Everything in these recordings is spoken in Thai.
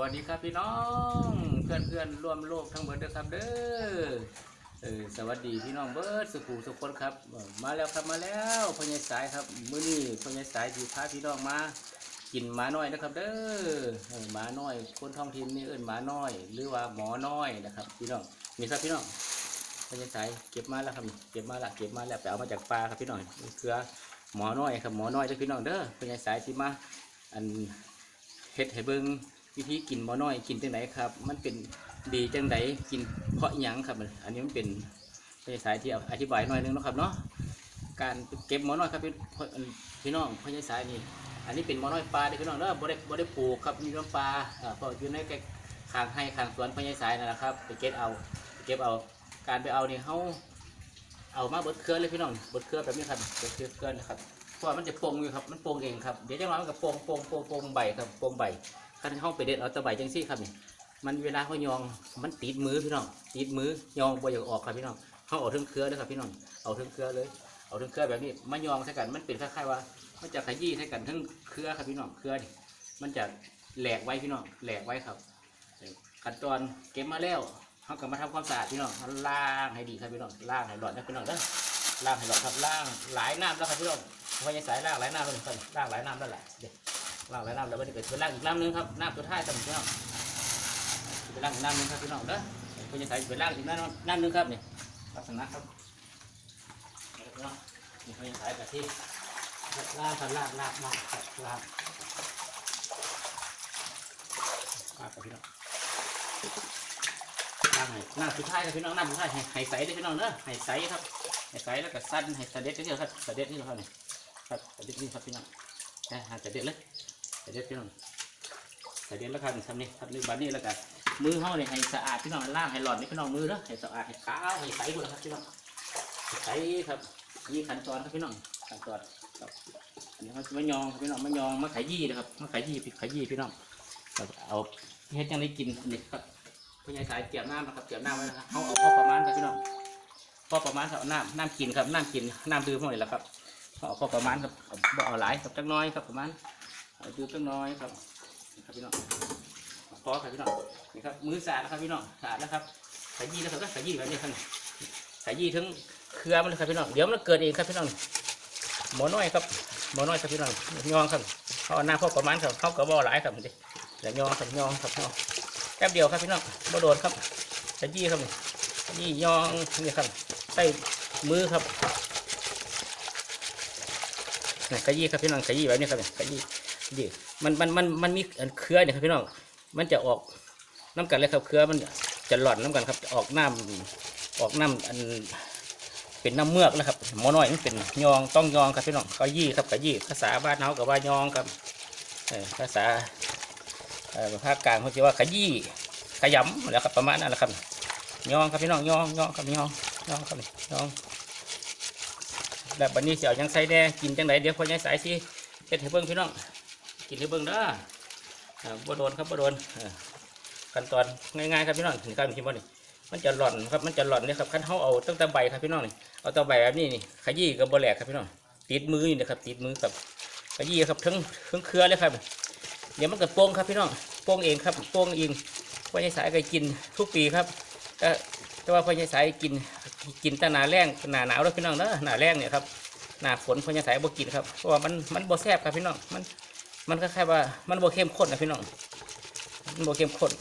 วัสดีครับพี่น้องเพื่อนเพื่อนร่วมโลกทั้งหมดเด้อครับเด้อเออสวัสดีพี่น้องเบิร์ดสุขุสุขคนครับ มาแล้วครับมาแล้วพญายสายครับมื้อนี้พญายสายที่พาพี่น้องมากินหมาน้อยนะครับ เด้อหมาน้อย คนท้องถิ่นนี่เอิ้นหมาน้อย หรือว่าหมอน้อยนะครับ พี่น้องนี่ครับพี่น้องพญายสายเก็บมาแล้วครับเก็บมาละเก็บมาแล้วไปเอามาจากปลาครับพี่น้องนี่คือหมอน้อยครับหมอน้อยเด้อพี่น้องเด้อพญายสายที่มาอันเฮ็ดให้เบิ่ง วิธีกินบ่น้อยกินจังไดครับ มันเป็นดีจังไดกินเพราะหยังครับ อันนี้มันเป็นเป็นสายที่อธิบายหน่อยนึงนะครับเนาะการเก็บหมอน้อยครับพี่พี่น้องพญาสายนี่อันนี้เป็นหมอน้อยปลาพี่น้องเด้อบ่ได้บ่ได้ปลูกครับมีน้ำปลาอ่าเพราะอยู่ในใกล้ขางให้ขางสวนพญาสายนั่นแหละครับไปเก็บเอาเก็บเอาการไปเอานี่เฮาเอามาบดเครือเลยพี่น้องบดเครือแบบนี้ครับบดเครือเครือนะครับเพราะมันจะโป่งอยู่ครับมันโป่งเองครับเดี๋ยวจังหวะมันก็โป่งโป่งโป่งโป่งใบครับโป่งใบ คันเข้าไปเด็ดเอาตะใบจังซี่ครับนี่มันเวลาเขายองมันติดมือพี่น้องติดมือยองบ่อยากออกครับพี่น้องเขาเอาถึงเครือเลยครับพี่น้องเอาถึงเครือเลย เอาถึงเครือแบบนี้มายองใส่กันมันเป็นคล้ายๆว่ามันจะขยี้ใส่กันทั้งเครือครับพี่น้องเครือนี่มันจะแหลกไว้พี่น้องแหลกไว้ครับขั้นตอนเก็บมาแล้วเขาก็มาทำความสะอาดพี่น้องล้างให้ดีครับพี่น้องล้างให้หลอดนะพี่น้องเด้อล้างให้หลอดครับล้างหลายน้ำแล้วครับพี่น้องพยาสายล่างหลายน้ำเลยครับล่างหลายน้ำแล้วแหละเดี๋ยว ล่างหลายน้ำแล้วก็จะไปล่างอีกน้ำหนึงครับน้ำตัวท้ายจำพี่น้องไปล่างอีกน้ำหนึงครับพี่น้องเด้อพยาสายไปล่างอีกน้ำน้ำหนึงครับเนี่ลักษณะครับพี่น้องนี่พยาสายแบบที่ล่างครับลางล่างล่างครับลางล่างครับพี่น้องลางให้น้ำสุดท้ายครับพี่น้องน้ำสุดท้ายให้ให้ใสเลยพี่น้องเด้อให้ใสครับให้ใส่แล้วก็สั้นให้เสด็จนี่ครับเด็จนี่ครับนี่ครับเด็จนี่ครับพี่น้องนะหาเด็จเลย เสด็จพี่น้องเสด็จแล้วครับทำนี่ทำนี่บัดนี้แล้วก็มือเฮาเนี่ยให้สะอาดพี่น้องล่างให้หลอดนี่พี่น้องมือเนาะให้สะอาดให้ขาวให้ใสหมดแล้วครับพี่น้องใสครับยี่ขั้นตอนครับพี่น้องขั้นตอนครับอันนี้เขาจะมายองพี่น้องมายองมาขยี้นะครับมาขยี้ขยี้พี่น้องเราเอาเฮ็ดยังได้กินนี่ครับพี่ยายสายเตรียมน้ำนะครับเตรียมน้ำไว้นะครับเขาเอาพอประมาณครับพี่น้องพอประมาณครับน้ำน้ำกินครับน้ำกินน้ำดื่มพวกนี้แหละครับเอาพอประมาณครับเอาบ่อาหลายครับจักน้อยครับประมาณ ดื่มจักหน้อยครับนะครับพี่น้องพอครับพี่น้องนี่ครับมือสะอาดนะครับพี่น้องสะอาดแล้วครับขยี้แล้วครับก็ขยี้แบบนี้ครับขยี้ทั้งเครือมันเลยครับพี่น้องเดี๋ยวมันเกิดเองครับพี่น้องหมอน้อยครับหมอน้อยครับพี่น้องยองครับเขาหน้าพอประมาณครับเขาก็บ่หลายครับเดี๋ยวยองครับยองครับยองแป๊บเดียวครับพี่น้องบ่โดนครับขยี้ครับนี่ยองนี่ครับใส่มือครับนี่ขยี้ครับพี่น้องขยี้แบบนี้ครับนี่ขยี้ ดีมันมันมันมันมีเครือเนี่ยครับพี่น้องมันจะออกน้ำกันเลยครับเครือมันจะหลอนน้ำกันครับออกน้ำออกน้ำอันเป็นน้ำเมือกนะครับหมอน้อยมันเป็นยองต้องยองครับพี่น้องขยี้ครับขยี้ภาษาบ้านเฮากับว่ายองครับภาษาภาคกลางเขาจะว่าขยี้ขยำแล้วครับประมาณนั้นแหละครับยองครับพี่น้องยองยองครับยองยองครับยองแบบบันนี้เสี่ยวยังใส่แน่กินจังไดเดี๋ยวพอยังใสายสิเฮ็ดให้เบิ่งพี่น้อง กินให้เบิ่งเด้ออ่าบ่โดนครับบ่โดนอ่าขั้นตอนง่ายๆครับพี่น้องถึงการกินบ่นี่มันจะหล่อนครับมันจะหล่อนเนี่ยครับขั้นเฮาเอาตั้งแต่ใบครับพี่น้องนี่เอาตั้งใบแบบนี้นี่ขยี้กับบ่แหลกครับพี่น้องติดมือนี่นะครับติดมือครับขยี้ครับทั้งทั้งเครือเลยครับเดี๋ยวมันก็โป่งครับพี่น้องโป่งเองครับโป่งเองพอยังสายก็กินทุกปีครับก็แต่ว่าพญาสายกินกินแต่หนาแรงหนาหนาวแล้วพี่น้องเด้อหนาแรงเนี่ยครับหนาฝนพญาสายบ่กินครับเพราะว่ามันมันบ่แซ่บครับพี่น้องมัน มันคล้ายๆว่ามันบ่เข้มข้นนะพี่น้องมันบ่เข้มข้น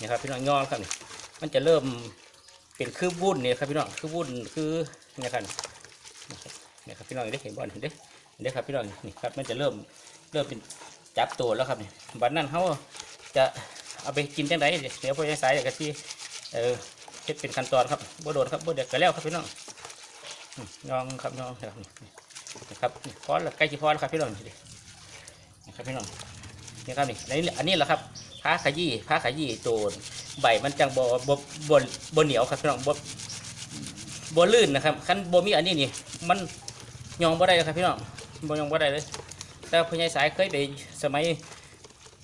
นี่ครับพี่น้องย่อครับนี่มันจะเริ่มเป็นคือวุ้นเนี่ยครับพี่น้องคือวุ้นคือเนี่ยครับเนี่ยครับพี่น้องได้เห็นบ่เห็นเด้เด้ครับพี่น้องนี่ครับมันจะเริ่มเริ่มเป็นจับตัวแล้วครับนี่บัดนั้นเขาจะเอาไปกินจังไดเดี๋ยวพอจะสายอย่างที่เออเฮ็ดเป็นขั้นตอนครับบ่โดนครับบ่เด็กก็แล้วครับพี่น้องยองครับยองครับนี่ครับพอแล้วใกล้จะพอแล้วครับพี่น้องนี่ ครับพี่น้องนี่ครับนี่อันนี้อันนี้แหละครับผ้าขยี้ผ้าขยี้ตัวใบมันจังบ่บ่บ่บ่เหนียวครับพี่น้องบบลื่นนะครับคันบมีอันนี้นี่ มันยองบ่ได้ครับพี่น้องบ่ยองบ่ได้เลย แต่พญายสายเคยไปสมัย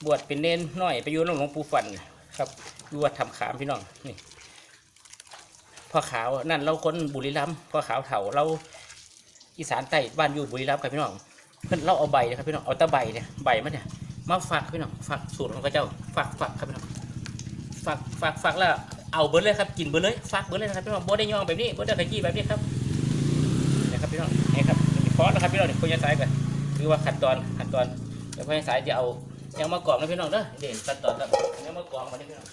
บวชเป็นเน้นน้อยไปอยู่น้ำหลวงปู่ฟันครับอยู่วัดทำขามพี่น้องนี่พ่อขาวนั่นเราคนบุรีรัมย์พ่อขาวเถาเราอีสานใต้บ้านอยู่บุรีรัมย์ครับพี่น้อง เพิ่นเราเอาใบนะครับพี่น้องเอาตะใบเนี่ยใบมันเนี่ยมาฝากพี่น้องฝากสูตรของพระเจ้าฝากฝากครับพี่น้องฝากฝากฝากแล้วเอาเบิร์เลยครับกินเบิร์เลยฝากเบิร์เลยนะครับพี่น้องโบได้ย่องแบบนี้โบได้ขยี้แบบนี้ครับนะครับพี่น้องนี่ครับพอแล้วครับพี่น้องนี่พญาสายกันคือว่าขั้นตอนขั้นตอนเดี๋ยวพญาสายจะเอายังมากรองนะพี่น้องเด้อเด่นขั้นตอนครับยังมากรองมาได้พี่น้อง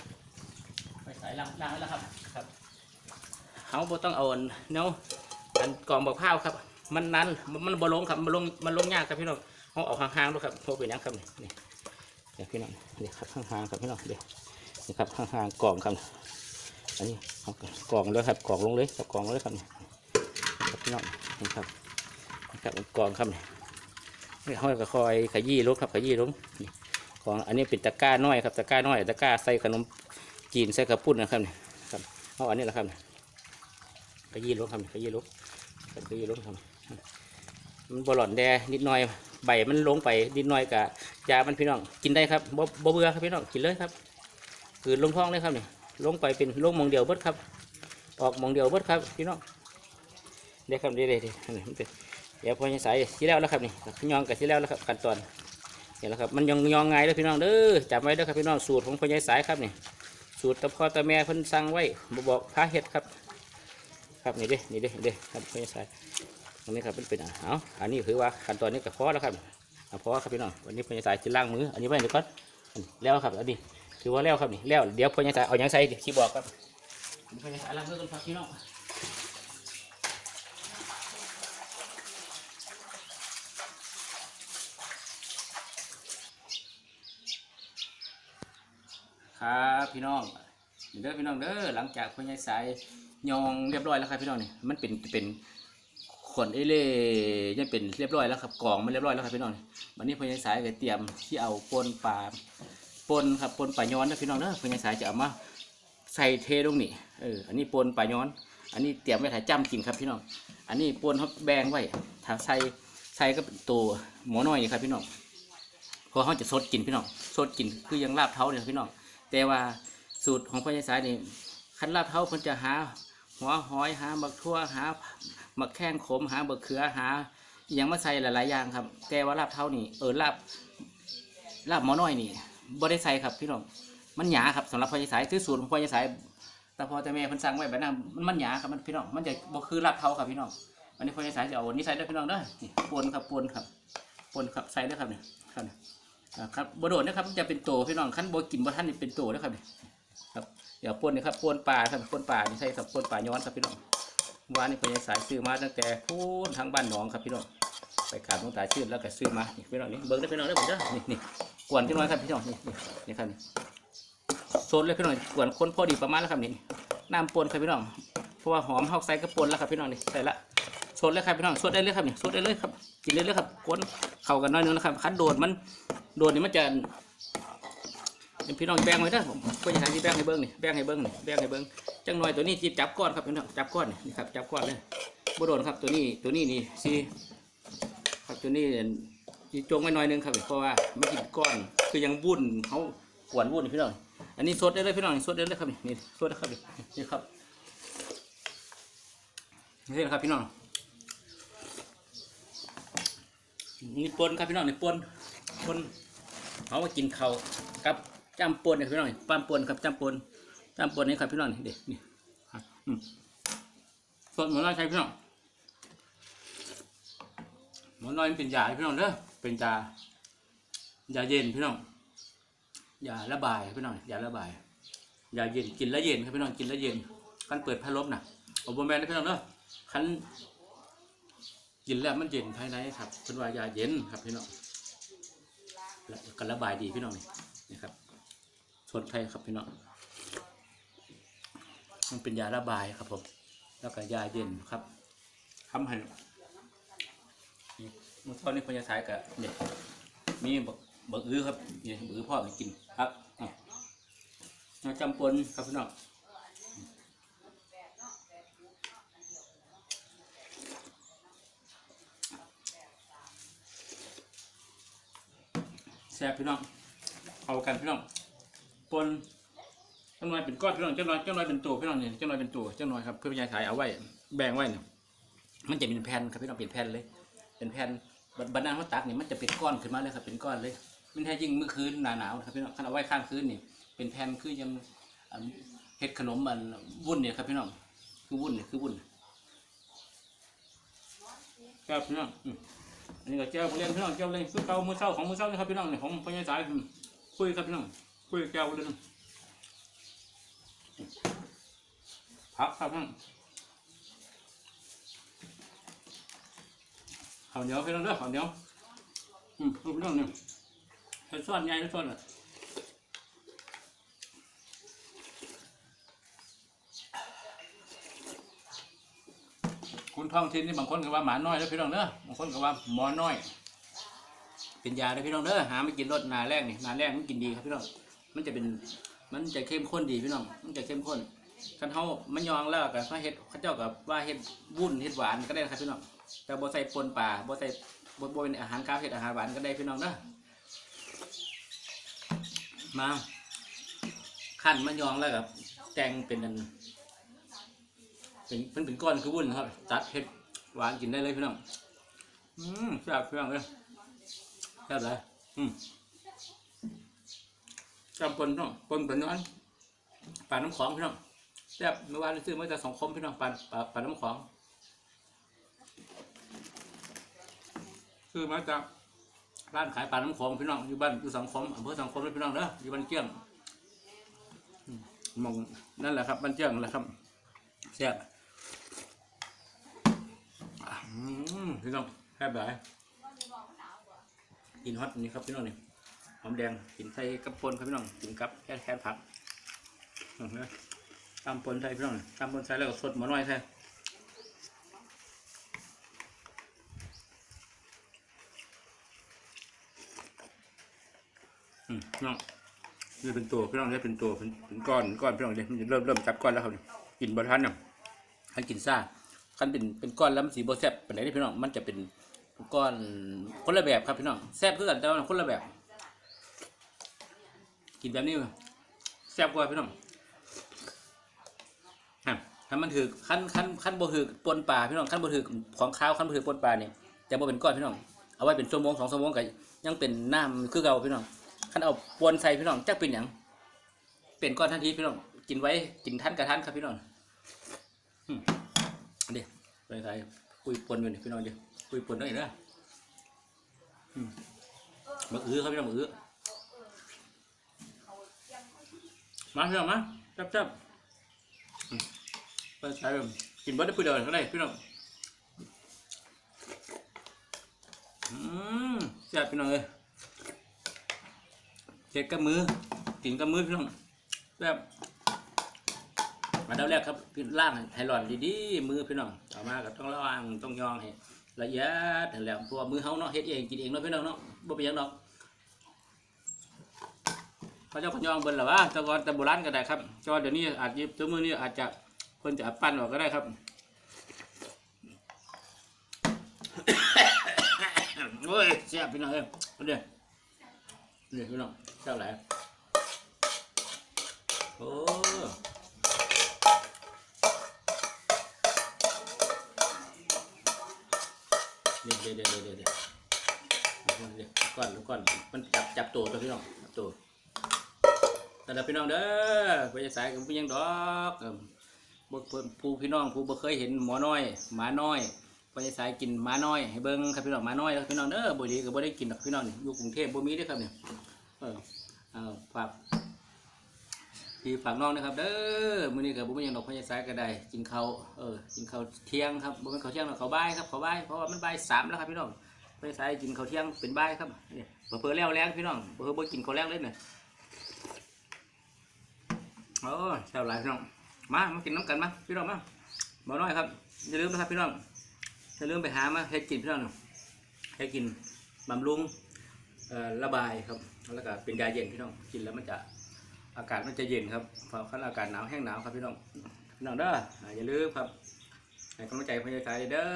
พญาสายล้างล้างแล้วครับครับเขาโบต้องเอาเนาอันกรองบักพร้าวครับ มันนั้นมันบลงครับมันลงมันลงยากครับพี่น้องเขาเอาห่างๆด้วยครับโทรไปยังครับนี่นี่พี่น้องเดี๋ยวครับห่างๆครับพี่น้องเดี๋ยวนี่ครับห่างๆกรองครับอันนี้เอากรองเลยครับกรองลงเลยครับกรองเลยครับนี่ครับพี่น้องนี่ครับนี่ครับกรองครับนี่นี่ห้อยก็คอยขยี้ลงครับขยี้ลงนี่กรองอันนี้เป็นตะกร้าน้อยครับตะกร้าน้อยตะกร้าใส่ขนมจีนใส่กระปุ้นนะครับนี่ครับเอาอันนี้แหละครับนี่ขยี้ลงครับขยี้ลงครับขยี้ลงครับ มันบหลอนแดนิดหน่อยใบมันลงไปนิดหน่อยกะยามันพี่น้องกินได้ครับบ่บ่เบื่อครับพี่น้องกินเลยครับคือลงท้องเลยครับนี่ลงไปเป็นลงมองเดียวเบิดครับ ออกมองเดียวเบิดครับพี่น้องเดี๋ยวครับเดี๋ยวเดี๋ยวเดี๋ยวนี่มันเป็นเดี๋ยวพอจะใส่ที่แล้วแล้วครับนี่ยองกับที่แล้วแล้วครับขั้นตอนเดี๋ยวแล้วครับมันยองยองไงเลยพี่น้องเด้อจำไว้เด้อครับพี่น้องสูตรของพ่อใหญ่สายครับนี่สูตรตะพ่อตะแม่เพิ่นสั่งไว้บอกพาเฮ็ดครับ ครับนี่เด้นี่เด้นี่เด้ครับพ่อใหญ่สาย ตรงนี้ครับเป็นเป็นอะเอาอันนี้คือว่าขั้นตอนนี้ก็พอแล้วครับเอาพอครับพี่น้องวันนี้พญาสายจะล้างมือ อันนี้ไว้เดี๋ยวก่อนแล้วครับอันนี้ถือว่าแล้วครับนี่แล้วเดี๋ยวพญาสายเอายังใส่เดี๋ยวชี้บอกครับพญาสายล้างมือกันครับพี่น้องครับพี่น้องเด้อพี่น้องเด้อหลังจากพญาสายยองเรียบร้อยแล้วครับพี่น้องนี่มันเป็นเป็น ขนเอเล่ยังเป็นเรียบร้อยแล้วครับกล่องมันเรียบร้อยแล้วครับพี่น้องวันนี้พญายสายก็เตรียมที่เอาปนปลาปนครับปนปลาย้อนนะพี่น้องเนอะพญายสายจะเอามาใส่เทตรงนี้เอออันนี้ปนปลาย้อน อันนี้เตรียมไว้ถ่ายจ้ำกินครับพี่น้องอันนี้ปนเขาแบงไว้ถ้าใส่ใส่ก็เป็นตัวหมอน้อยนะครับพี่น้องเพอเขาจะสดกินพี่น้องสดกินคือยังลาบเท้าเนี่ยพี่น้องแต่ว่าสูตรของพญายสายนี่คันลาบเท้าเพิ่นจะหาหัวหอยหาบักทั่วหา มักแข้งขมหาเบะเขือหาอหยังมาใส่หลายๆอย่างครับ แต่ว่าลาบเท่านี่เออลาบลาบหมอน้อยนี่บ่ได้ใส่ครับพี่น้องมันหยาครับสำหรับพอสายคือสูตรของพอสายแต่พอแต่แม่เพิ่นสั่งไว้แบบนั้นมันมันหยาครับมันพี่น้องมันจะบ่คือลาบเท่าครับพี่น้องวันนี้พอสายจะเอาอันนี้ใส่ด้วยพี่น้องเด้อนี่ปนครับปนครับปนครับใส่ด้วยครับเนี่ยครับเนี่ยครับบโดดนะครับจะเป็นโตพี่น้องขั้นบกินบท่านนี่เป็นโตนะครับนี่ครับเดี๋ยวปนนี่ครับปนปลาครับปนปลานี่ใส่ครับปนปลาย้อนครับพี่น้อง วานนี่เป็นสายซื้อมาตั้งแต่พูนทางบ้านหนองครับพี่น้องไปกราบหลวงตาชื่นแล้วก็ซื้อมานี่พี่น้องนี่เบิ้งได้พี่น้องได้ผมเด้อนี่นี่กวนพี่น้องครับพี่น้องนี่นี่ครับนี่โซนเลยพี่น้องกวนคนพอดีประมาณแล้วครับนี่น้ำปนครับพี่น้องเพราะว่าหอมเฮาใส่กระปนแล้วครับพี่น้องนี่ใส่ละโซนเลยครับพี่น้องโซนได้เลยครับนี่โซนได้เลยครับกินได้เลยครับกวนเข้ากันน้อยนึงนะครับคันโดดมันโดดนี่มันจะเป็น พี่น้องแบ่งไว้เด้ผมก็จะทำที่แบ่งให้เบิ้งนี่แบ่งให้เบิ้งนี่แบ่งให้เบิ้งจังหน่อยตัวนี้จีบจับก้อนครับพี่น้องจับก้อนนี่ครับจับก้อนเลยบ่โดนครับตัวนี้ตัวนี้นี่สิครับตัวนี้จีจงไว้หน่อยนึงครับเพราะว่าไม่กินก้อนคือยังวุ่นเขาหวนวุ่นพี่น้องอันนี้สดได้เลยพี่น้องสดได้เลยครับนี่นี่สดได้ครับนี่นี่ครับนี่นะครับพี่น้องนี่ปนครับพี่น้องนี่ปนปนเอามากินเขากับ จำปนเนี่ยพี่น้องนี่ปั้มปนครับจำปนตามปนนี้ครับพี่น้องนี่เด็กนี่สดหมอนน้อยใช่พี่น้องหมอนน้อยมันเป็นยาพี่น้องเด้อเป็นยายาเย็นพี่น้องยาระบายพี่น้องยาระบายยาเย็นกินแล้วเย็นครับพี่น้องกินแล้วเย็นคันเปิดพัดลมนะโอ้โหแมนนะพี่น้องเด้อคันกินแล้วมันเย็นภายในครับเป็นว่ายาเย็นครับพี่น้องแล้วก็ระบายดีพี่น้องนี่นี่ครับ สดไทยครับพี่น้องมันเป็นยาระบายครับผม แล้วก็ยาเย็นครับคำหันมื่อตอนนี้พญาสายกับเนี่ยมีบักบักอื้อครับเนี่บักอื้อพ่อให้กินครับอ่าจำปนครับพี่น้องแซ่บพี่น้องเอากันพี่น้อง ปนเจ้าน้อยเป็นก้อนพี่น้องเจ้าน้อยเจ้าน้อยเป็นตัวพี่น้องเนี่ยเจ้าน้อยเป็นตัวเจ้าน้อยครับเพื่อพยายขายเอาไว้ แบ่งไว้เนี่ยมันจะเป็นแผ่นครับพี่น้องเป็นแผ่นเลย เป็นแผ่นบรรดาเขาตักเนี่ยมันจะเป็นก้อนขึ้นมาเลยครับเป็นก้อนเลยมันแท้จริงเมื่อคืนหนาหนาวครับพี่น้องคันเอาไว้ข้างคืนนี่เป็นแผ่นคือยังอันเฮ็ดขนมมันวุ่นเนี่ยครับพี่น้องคือวุ่นเนี่ยคือวุ่นครับพี่น้องอันนี้ก็เจ้าเรียนพี่น้องเจ้าเรียนคือเก่ามือเช้าของมือเช้านี่ครับพี่น้องเนี่ยผมพญาสายคุยครับพี่น้อง คุยกับเจ้าเลยนะพักครับพี่น้องข้าวเหนียวพี่น้องเด้อข้าวเหนียวอืมพี่น้องเนี่ยไปซ่อนใหญ่แล้วซ่อนอะคุณท้องถิ่นนี่บางคนก็ว่าหมาน้อยแล้วพี่น้องเด้อบางคนก็ว่าหมอน้อย เป็นยาเลยพี่น้องเด้อหาไม่กินรสนาแรกนี่นาแรกมันกินดีครับพี่น้อง มันจะเป็นมันจะเข้มข้นดีพี่น้อง มันจะเข้มข้นคันเฮามันยองแล้วกับพระเฮ็ดเขาเจ้ากับว่าเฮ็ดวุ้นเฮ็ดหวานก็ได้ครับพี่น้อง แต่บ่ใส่ปนป่าบ่ใส่บ่บ่เป็นอาหารกาวเฮ็ดอาหารหวานก็ได้พี่น้องเด้อมาขั้นมะยองแล้วกับแตงเป็นอันเป็นเป็นเป็นก้อนคือวุ้นครับตัดเผ็ดหวานกินได้เลยพี่น้องอืมแซ่บพี่น้องเลยแซ่บเลยอืม แซ่บปนพี่น้องปนปนน้อยปลาน้ำของพี่น้องแซ่บเมื่อวานซื้อมาจากสองคมพี่น้องปลาปาปลาน้ำของซื้อมาจากร้านขายปลาน้ำของพี่น้องอยู่บ้านอยู่สังคมอำเภอสังคมเลยพี่น้องเด้ออยู่บ้านเกี้ยงมองนั่นแหละครับบ้านเกี้ยงนั่นแหละครับแซ่บพี่น้องแซ่บหลายกินฮอตนี่ครับพี่น้องนี่ อมแดงกินใส่กับปนครับพี่น้องกินกับแค่แค่ผักตามปนใส่พี่น้องตามปนใส่แล้วก็สดหมอน้อยใส่อืมพี่น้องนี่เป็นตัวพี่น้องนี่เป็นตัวเป็นก้อนก้อนพี่น้องเนี่ยมันจะเริ่มเริ่มจับก้อนแล้วครับนี่กินบะทันเนี่ยขันกินซ่าขันเป็นเป็นก้อนแล้วมันสีโบแซบเป็นไหนที่พี่น้องมันจะเป็นก้อนคนละแบบครับพี่น้องแซบเพื่อกันแต่ว่าคนละแบบ กินแบบนี้แซ่บกว่าพี่น้องฮะถ้ามันถือขั้นขั้นขั้นโบถือปนปลาพี่น้องขั้นโบถือของข้าวขั้นโบถือปนปลาเนี่ยจะโบเป็นก้อนพี่น้องเอาไว้เป็นชั่วโมงสองชั่วโมงก็ยังเป็นน้ำคือเก่าพี่น้องขั้นเอาปนใส่พี่น้องจักเป็นอย่างเป็นก้อนทันทีพี่น้องกินไว้กินท่านกับท่านครับพี่น้องอืมอันนี้ไปใส่คุยปนอยู่นี่พี่น้องเดียวคุยปนได้เด้ออืมมะอื้อครับพี่น้องมะอื้อ มาพี่น้องมาจับจับอืมไปใส่กินเบิร์ดได้พูดเดียวก็ได้พี่น้องอืมแซ่บพี่น้องเลยเจ็ดกับมือกินกับมือพี่น้องแบบมาเดาแรกครับพี่ล่างให้หล่อนดีๆมือพี่น้องเอมาก็ต้องระวังต้องยองให้ละเอียดแล้วตัวมือเฮาเนาะเฮ็ดเองกินเองเนาะพี่น้องเนาะบ่เป็นหยังดอก เขาเจ้าก็ยองเบิ่นหรอวะแต่ก่อนแต่โบราณก็ได้ครับแต่ว่าเดี๋ยวนี้อาจจะตัวมือนี้อาจจะคนจะปั้นออกก็ได้ครับโอ้ยเสียบพี่น้องเอ้ยเอาเดี๋ยวนี่พี่น้องเจ้าไหนโอ้เดี๋ยวเดี๋ยวเดี๋ยวเดี๋ยวเดี๋ยวเดี๋ยวก่อนก่อนมันจับจับตัวตัวพี่น้องจับตัว แต่ละพี่น้องเด้อไปจะสายกับพี่ยังดอกบผู้พี่น้องผู้บ่เคยเห็นหมอน้อยหมาน้อยไปจะสายกินหมาน้อยให้เบิ่งครับพี่น้องหมาน้อยแล้วพี่น้องเด้อบ่ดีก็บ่ได้กินดอกพี่น้องอยู่กรุงเทพบ่มีเด้อครับเนี่ยเออเอาฝากพี่ฝากน้องนะครับเด้อมื้อนี้ก็บ่มีหยังดอกพญาสายก็ได้กินข้าวเออกินข้าวเที่ยงครับบ่แม่นข้าวเที่ยงหรอกข้าวบ่ายครับข้าวบ่ายเพราะว่ามันบ่ายสามแล้วครับพี่น้องพญาสายกินข้าวเที่ยงเป็นบ่ายครับนี่เพิ่นแล้วแรงพี่น้องเพิ่นบ่กินข้าวแรงเลยเนี่ย โอ้ยแซ่บหลายพี่น้องมามากินน้ำกันมาพี่น้องมาบ่น้อยครับอย่าลืมนะครับพี่น้องอย่าลืมไปหามาเฮ็ดกินพี่น้องให้กินบำรุงระบายครับแล้วก็เป็นยาเย็นพี่น้องกินแล้วมันจะอากาศมันจะเย็นครับเพราะขั้นอากาศหนาวแห้งหนาวครับพี่น้องพี่น้องเด้ออย่าลืมครับให้กำลังใจพญาสายเด้อ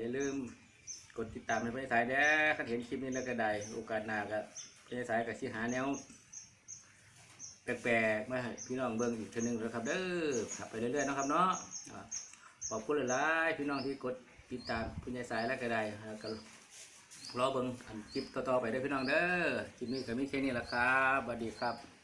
อย่าลืมกดติดตามในพญาสายเด้อถ้าเห็นคลิปนี้แล้วก็ได้โอกาสหน้าก็พญาสายก็สิหาแนว แปลกๆมาให้พี่น้องเบิ่งอีกทีนึงนะครับเด้อขับไปเรื่อยๆนะครับเนาะขอบคุณหลายๆพี่น้องที่กดติดตามพญาสายแล้วก็ได้แล้วก็รอเบิ่งอันคลิปต่อๆไปได้พี่น้องเด้อคลิปนี้ก็มีแค่นี้ละครับสวัสดีครับ